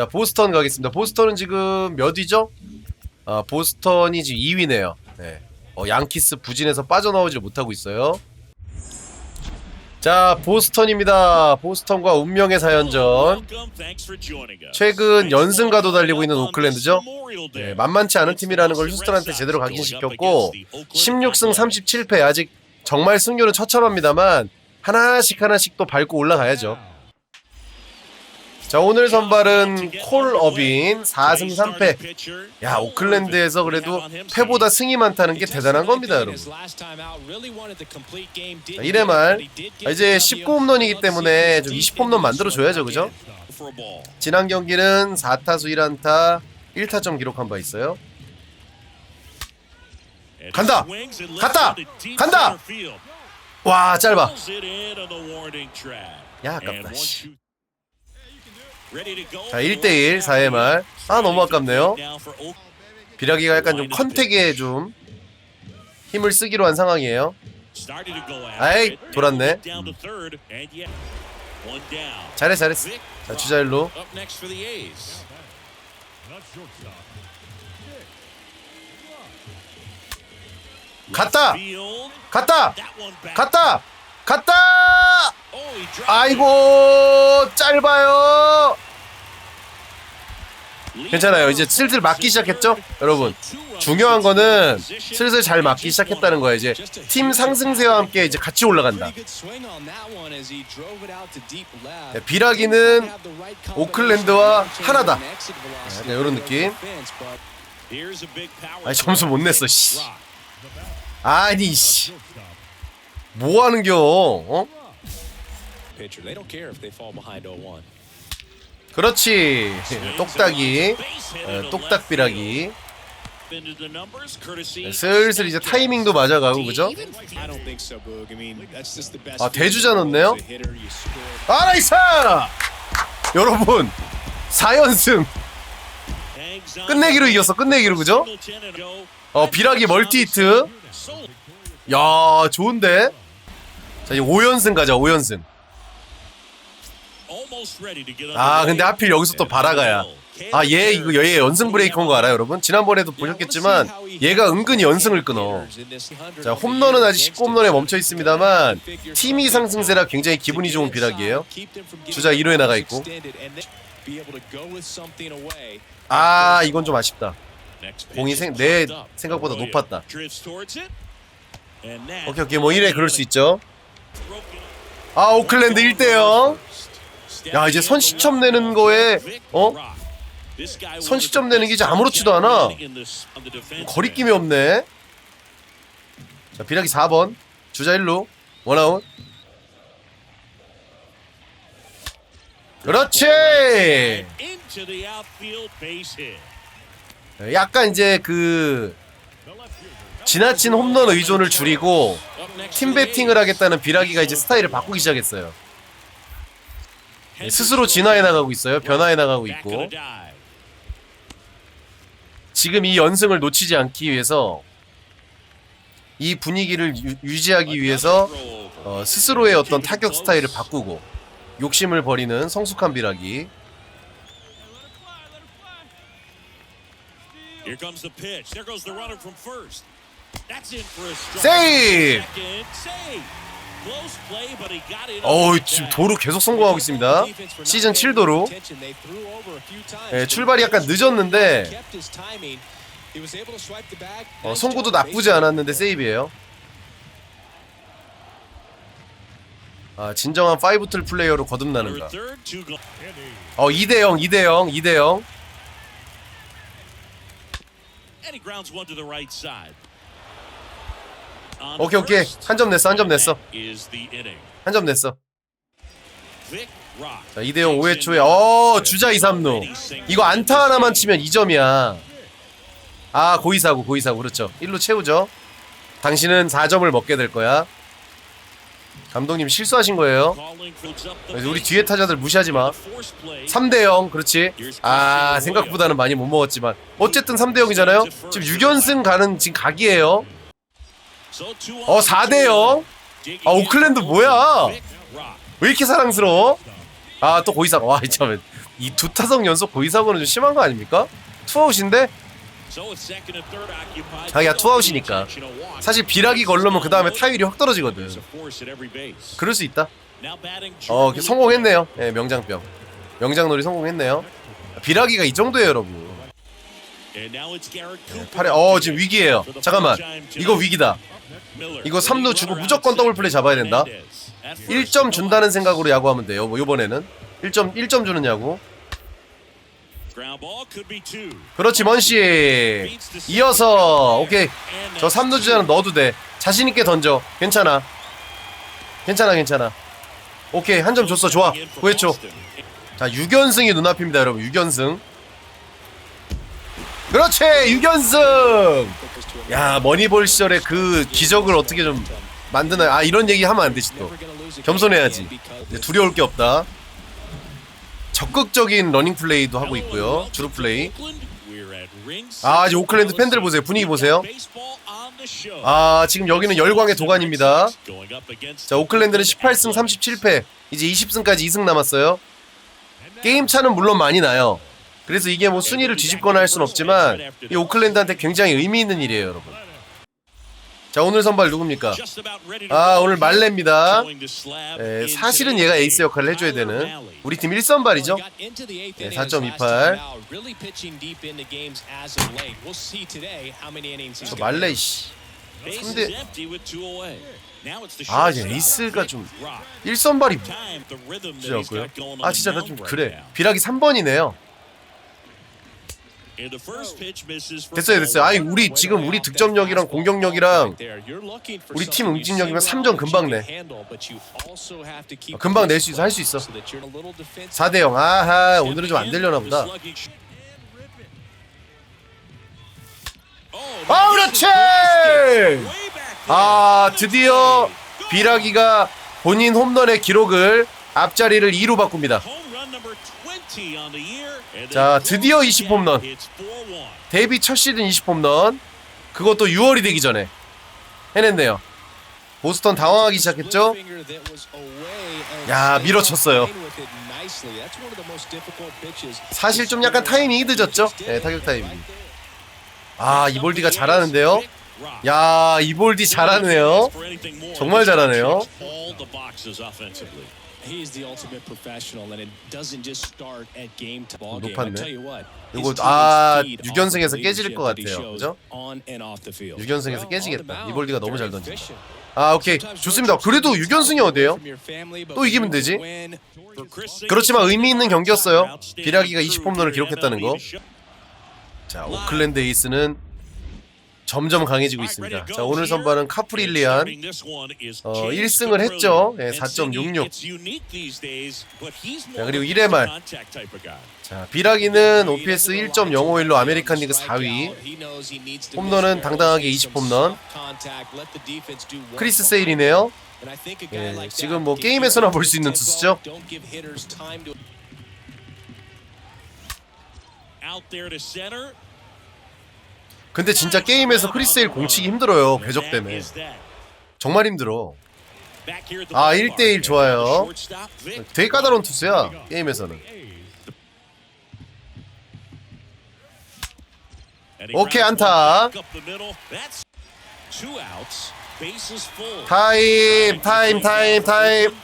자 보스턴 가겠습니다. 보스턴은 지금 몇 위죠? 아 보스턴이 지금 2위네요. 네. 어, 양키스 부진에서 빠져나오질 못하고 있어요. 자 보스턴입니다. 보스턴과 운명의 사연전. 최근 연승가도 달리고 있는 오클랜드죠. 네, 만만치 않은 팀이라는 걸 휴스턴한테 제대로 각인시켰고 16승 37패 아직 정말 승률은 처참합니다만 하나씩 하나씩 또 밟고 올라가야죠. 자 오늘 선발은 콜 어빈 4승 3패. 야 오클랜드에서 그래도 패보다 승이 많다는 게 대단한 겁니다 여러분. 자, 1회 말 아, 이제 19홈런이기 때문에 좀 20홈런 만들어줘야죠 그죠? 지난 경기는 4타수 1안타 1타점 기록한 바 있어요. 간다! 갔다! 간다! 와 짧아. 야 아깝다. 씨. 자 1대1 4회 말. 아 너무 아깝네요. 비라기가 약간 좀 컨택에 좀 힘을 쓰기로 한 상황이에요. 아이 돌았네. 잘해 잘했어. 자 주자 일로. 갔다. 갔다. 갔다. 갔다. 아이고 짧아요. 괜찮아요. 이제 슬슬 맞기 시작했죠, 여러분. 중요한 거는 슬슬 잘 맞기 시작했다는 거예요. 이제 팀 상승세와 함께 이제 같이 올라간다. 네, 비라기는 오클랜드와 하나다. 약간 이런 느낌. 아니 점수 못 냈어. 씨. 아니 씨. 뭐 하는겨? 어? Pitcher. They don't care if they fall behind 0-1. 그렇지. 똑딱이. 어, 똑딱비라기. 네, 슬슬 이제 타이밍도 맞아가고 그죠? 아, 대주자 score. 아 나이스! 여러분 4연승 끝내기로 이겼어 끝내기로 그죠? 어 비라기 멀티히트 야 좋은데? 자 이제 5연승 가자 5연승 아 근데 하필 여기서 또 바라가야. 아 얘 이거 얘 연승 브레이커인 거 알아요 여러분? 지난번에도 보셨겠지만 얘가 은근히 연승을 끊어. 자 홈런은 아직 19홈런에 멈춰 있습니다만 팀이 상승세라 굉장히 기분이 좋은 비락이에요. 주자 1루에 나가 있고. 아 이건 좀 아쉽다. 공이 생, 내 생각보다 높았다. 오케이 오케이. 뭐 1회 그럴 수 있죠. 아 오클랜드 1대0 야 이제 선시점 내는 거에 어? 선시점 내는 게 이제 아무렇지도 않아. 거리낌이 없네. 자 비락이 4번. 주자 1루. 원아웃. 그렇지! 약간 이제 그 지나친 홈런 의존을 줄이고 팀 배팅을 하겠다는 비라기가 이제 스타일을 바꾸기 시작했어요. 네, 스스로 진화해 나가고 있어요. 변화해 나가고 있고 지금 이 연승을 놓치지 않기 위해서 이 분위기를 유, 유지하기 위해서 어, 스스로의 어떤 타격 스타일을 바꾸고 욕심을 버리는 성숙한 비라기. 세이브! 어우 지금 도루 계속 성공하고 있습니다. 시즌 7도루. 네, 출발이 약간 늦었는데 어, 송구도 나쁘지 않았는데 세이브예요. 아 진정한 파이브틀 플레이어로 Under 거듭나는가. 어 2대0 2대0 2대0 오케이 오케이 한 점 냈어 한 점 냈어. 한 점 냈어. 자 2대0 5회 초에 어 주자 2, 3루 이거 안타 하나만 치면 2점이야. 아 고의사고 고의사고 그렇죠. 1루 채우죠. 당신은 4점을 먹게 될 거야. 감독님 실수하신 거예요. 우리. 뒤에 타자들 무시하지 마. The force play. 3대 0 그렇지 아 생각보다는 많이 못 먹었지만 어쨌든 3대 0이잖아요 지금 6연승 가는 지금 각이에요 어 on, 4대 two 0 Digging 아 in 오클랜드 뭐야. 왜 이렇게 사랑스러워 아 또 고이사가 와참이두 타석 연속 고의사고는 좀 심한 거 아닙니까? 투아웃인데 자기야 투아웃이니까 사실 비락이 걸르면 그 다음에 타율이 확 떨어지거든. 그럴 수 있다. 어 성공했네요. 예, 명장병. 명장놀이 성공했네요. 비락이가 이 정도예요, 여러분. 팔에 어 지금 위기예요. 잠깐만. 이거 위기다. 이거 3루 주고 무조건 더블 플레이 잡아야 된다. 1점 준다는 생각으로 야구하면 돼요. 뭐 요번에는 1점 1점 주는 야구. 그렇지 먼씨. 이어서 오케이. 저 3루 주자는 넣어도 돼. 자신 있게 던져. 괜찮아. 괜찮아 괜찮아. 오케이 한 점 줬어 좋아. 9회초. 자 6연승이 눈앞입니다 여러분 6연승. 그렇지 6연승. 야 머니볼 시절에 그 기적을 어떻게 좀 만드나 아 이런 얘기 하면 안 되지 또. 겸손해야지. 두려울 게 없다. 적극적인 러닝 플레이도 하고 있고요. 주루 플레이. 아 이제 오클랜드 팬들 보세요. 분위기 보세요. 아 지금 여기는 열광의 도가니입니다. 자 오클랜드는 18승 37패. 이제 20승까지 2승 남았어요. 게임 차는 물론 많이 나요 그래서 이게 뭐 순위를 뒤집거나 할 순 없지만 이 오클랜드한테 굉장히 의미 있는 일이에요 여러분. 자 오늘 선발 누굽니까? 아 오늘 말레입니다. 예, 사실은 얘가 에이스 역할을 해줘야 되는 우리 팀 1선발이죠. 네, 4.28. 4.28. 저 말레 씨. 3대 아 이제 에이스가 좀 1선발이 문제였고요. 아 진짜 나 좀 그래. 비락이 3번이네요 됐어요 됐어요. 아니 우리 지금 우리 득점력이랑 공격력이랑 우리 팀 응집력이면 3점 금방 내. 어, 금방 낼 수 있어 할 수 있어. 4대0 아하 오늘은 좀 안 되려나 보다. 아 그렇지! 아 드디어 비라기가 본인 홈런의 기록을 앞자리를 2로 바꿉니다 자 드디어 20홈런. 데뷔 첫 시즌 20홈런. 그것도 6월이 되기 전에 해냈네요. 보스턴 당황하기 시작했죠? 야, 밀어쳤어요. 사실 좀 약간 타이밍이 늦었죠? 네 타격 타이밍 아 이볼디가 잘하는데요 야 이볼디 잘하네요. 정말 잘하네요. 높았네. 이거 아 6연승에서 깨질 것 같아요. 그죠? 6연승에서 깨지겠다. 이볼디가 너무 잘 던진다 아 오케이. 좋습니다. 그래도 6연승이 어디에요? 또 이기면 되지? 그렇지만 의미 있는 경기였어요. 비라기가 20홈런을 기록했다는 거 자 오클랜드 에이스는 점점 강해지고 있습니다. 자 오늘 선발은 카프릴리안. 어, 1승을 했죠. 예, 4.66 자, 그리고 1회 말. 자 비라기는 OPS 1.051로 아메리칸 리그 4위. 홈런은 당당하게 20홈런. 크리스 세일이네요. 예, 지금 뭐 게임에서나 볼 수 있는 투수죠 근데 진짜 게임에서 크리스 세일 공치기 힘들어요 궤적 때문에. 정말 힘들어. 아 1대1 좋아요. 되게 까다로운 투수야 게임에서는. 오케이, 안타. 타임 타임 타임 타임.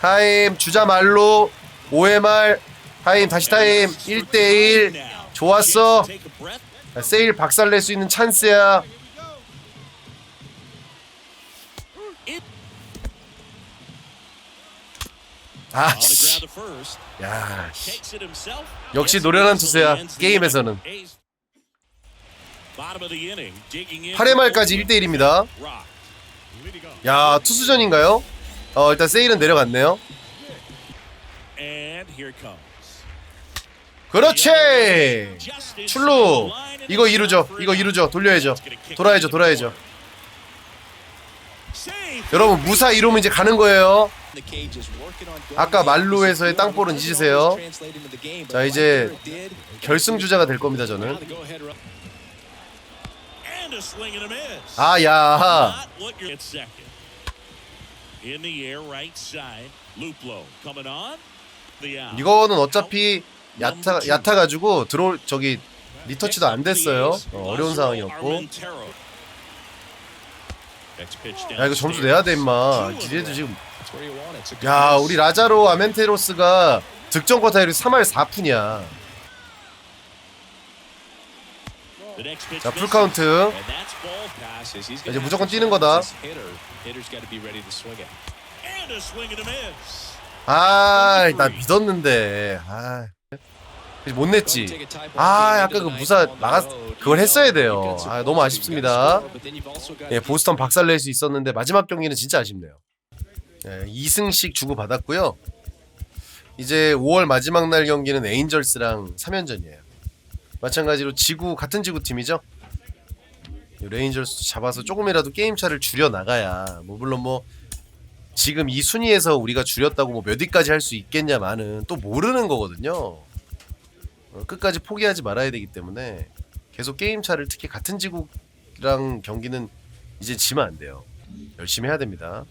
타임 주자 말로. 5회 말. 타임 다시 타임. 1대1 좋았어 자, 세일 박살 낼 수 있는 찬스야. 아 씨. 야 씨. 역시 노련한 투수야 게임에서는. 8회 말까지 1대1입니다. 야 투수전인가요? 어 일단 세일은 내려갔네요 그렇지. 출루. 이거 이루죠. 이거 이루죠. 돌려야죠. 돌아야죠. 돌아야죠. 여러분 무사 이루면 이제 가는 거예요. 아까 말루에서의 땅볼은 잊으세요. 자 이제 결승 주자가 될 겁니다 저는. 아야. 이거는 어차피 얕아 얕아 가지고 들어올 저기 리터치도 안 됐어요. 어, 어려운 상황이었고. 야 이거 점수 내야 돼 임마. 기대도 지금 야. 우리 라자로 아멘테로스가 득점 쿼타율이 3할 4푼이야. 자 풀카운트. 이제 무조건 뛰는 거다. this hitter. Hitter's got to be ready to swing it. And a swing and a miss. 아, 나 믿었는데. 아. 못 냈지. 아, 약간 그 무사 나갔 그걸 했어야 돼요. 아, 너무 아쉽습니다. 예, 보스턴 박살 낼 수 있었는데 마지막 경기는 진짜 아쉽네요. 예, 2승씩 주고 받았고요. 이제 5월 마지막 날 경기는 에인절스랑 3연전이에요. 마찬가지로 지구 같은 지구 팀이죠. 이 레인저스 잡아서 조금이라도 게임 차를 줄여 나가야 뭐 물론 뭐 지금 이 순위에서 우리가 줄였다고 뭐 몇 위까지 할 수 있겠냐마는 또 모르는 거거든요. 어, 끝까지 포기하지 말아야 되기 때문에 계속 게임 차를 특히 같은 지구랑 경기는 이제 지면 안 돼요. 열심히 해야 됩니다.